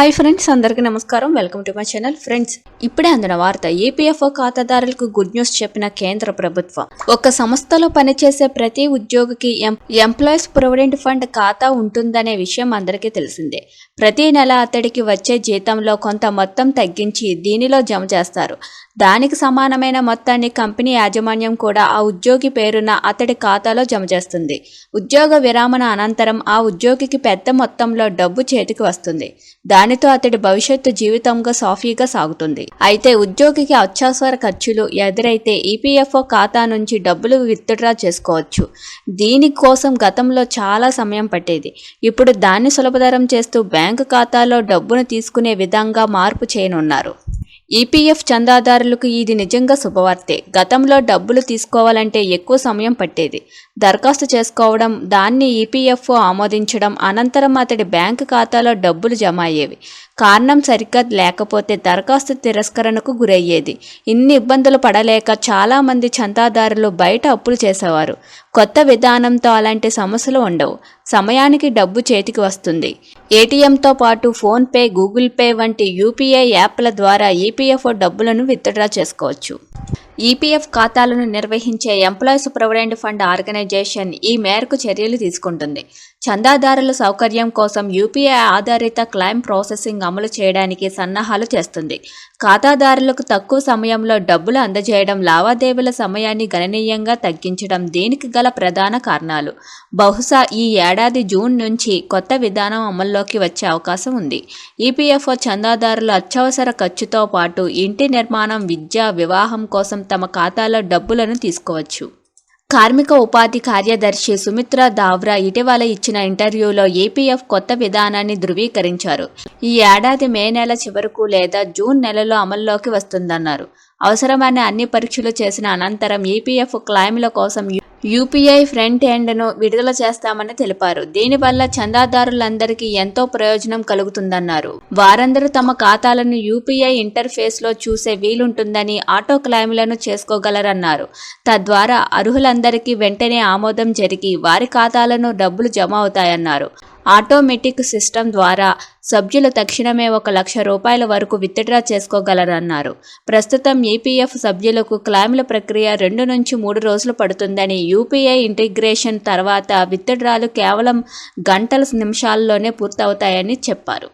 Hi friends అందరికీ నమస్కారం. Welcome to my channel friends. ఇప్పుడే అందిన వార్త ఈపీఎఫ్ఓ ఖాతాదారులకు గుడ్ న్యూస్ చెప్పిన కేంద్ర ప్రభుత్వం. ఒక సంస్థలో పనిచేసే ప్రతి ఉద్యోగికి ఎం- ఎంప్లాయీస్ ప్రొవిడెంట్ ఫండ్ ఖాతా ఉంటుందనే విషయం అందరికీ తెలిసిందే. ప్రతి నెల అతడికి వచ్చే జీతంలో కొంత మొత్తం తగ్గించి దీనిలో జమ చేస్తారు. దానికి సమానమైన మొత్తాన్ని కంపెనీ యాజమాన్యం కూడా ఆ ఉద్యోగి పేరున అతడి ఖాతాలో జమ చేస్తుంది. ఉద్యోగ విరామణ అనంతరం ఆ ఉద్యోగికి పెద్ద మొత్తంలో డబ్బు చేతికి వస్తుంది. దానితో అతడి భవిష్యత్తు జీవితంగా సాఫీగా సాగుతుంది. అయితే ఉద్యోగికి అత్యవసర ఖర్చులు ఎదురైతే ఈపీఎఫ్ఓ ఖాతా నుంచి డబ్బులు విత్డ్రా చేసుకోవచ్చు. దీనికోసం గతంలో చాలా సమయం పట్టేది. ఇప్పుడు దాన్ని సులభతరం చేస్తూ బ్యాంకు ఖాతాలో డబ్బును తీసుకునే విధంగా మార్పు చేయనున్నారు. ఈపీఎఫ్ చందాదారులకు ఇది నిజంగా శుభవార్తే. గతంలో డబ్బులు తీసుకోవాలంటే ఎక్కువ సమయం పట్టేది. దరఖాస్తు చేసుకోవడం దాన్ని ఈపీఎఫ్ఓ ఆమోదించడం అనంతరం అతడి బ్యాంకు ఖాతాలో డబ్బులు జమ అయ్యేవి కారణం సరిగ్గా లేకపోతే దరఖాస్తు తిరస్కరణకు గురయ్యేది. ఇన్ని ఇబ్బందులు పడలేక చాలామంది చందాదారులు బయట అప్పులు చేసేవారు. కొత్త విధానంతో అలాంటి సమస్యలు ఉండవు. సమయానికి డబ్బు చేతికి వస్తుంది. ఏటీఎంతో పాటు ఫోన్పే గూగుల్ పే వంటి యూపీఐ యాప్ల ద్వారా ఈపీఎఫ్ఓ డబ్బులను విత్డ్రా చేసుకోవచ్చు. ఈపీఎఫ్ ఖాతాలను నిర్వహించే ఎంప్లాయీస్ ప్రొవిడెంట్ ఫండ్ ఆర్గనైజేషన్ ఈ మేరకు చర్యలు తీసుకుంటుంది. చందాదారుల సౌకర్యం కోసం యూపీఐ ఆధారిత క్లైమ్ ప్రాసెసింగ్ అమలు చేయడానికి సన్నాహాలు చేస్తుంది. ఖాతాదారులకు తక్కువ సమయంలో డబ్బులు అందజేయడం లావాదేవీల సమయాన్ని గణనీయంగా తగ్గించడం దీనికి గల ప్రధాన కారణాలు. బహుశా ఈ ఏడాది జూన్ నుంచి కొత్త విధానం అమల్లోకి వచ్చే అవకాశం ఉంది. ఈపీఎఫ్ఓ చందాదారులు అత్యవసర ఖర్చుతో పాటు ఇంటి నిర్మాణం విద్య వివాహం కోసం తమ ఖాతాలో డబ్బులను తీసుకోవచ్చు. కార్మిక ఉపాధి కార్యదర్శి సుమిత్ర దావ్రా ఇటీవల ఇచ్చిన ఇంటర్వ్యూలో ఏపీఎఫ్ కొత్త విధానాన్ని ధృవీకరించారు. ఈ ఏడాది మే నెల చివరకు లేదా జూన్ నెలలో అమల్లోకి వస్తుందన్నారు. అవసరమైన అన్ని పరీక్షలు చేసిన అనంతరం ఈపీఎఫ్ క్లైమ్ల కోసం యూపీఐ ఫ్రంట్ ఎండ్ను విడుదల చేస్తామని తెలిపారు. దీనివల్ల చందాదారులందరికీ ఎంతో ప్రయోజనం కలుగుతుందన్నారు. వారందరూ తమ ఖాతాలను యూపీఐ ఇంటర్ఫేస్లో చూసే వీలుంటుందని ఆటో క్లైమ్లను చేసుకోగలరన్నారు. తద్వారా అర్హులందరికీ వెంటనే ఆమోదం జరిగి వారి ఖాతాలను డబ్బులు జమ అవుతాయన్నారు. ఆటోమేటిక్ సిస్టమ్ ద్వారా సభ్యులు తక్షణమే ఒక లక్ష రూపాయల వరకు విత్డ్రా చేసుకోగలరన్నారు. ప్రస్తుతం ఈపీఎఫ్ సభ్యులకు క్లైమ్ల ప్రక్రియ రెండు నుంచి మూడు రోజులు పడుతుందని యూపీఐ ఇంటిగ్రేషన్ తర్వాత విత్డ్రాలు కేవలం గంటల నిమిషాల్లోనే పూర్తవుతాయని చెప్పారు.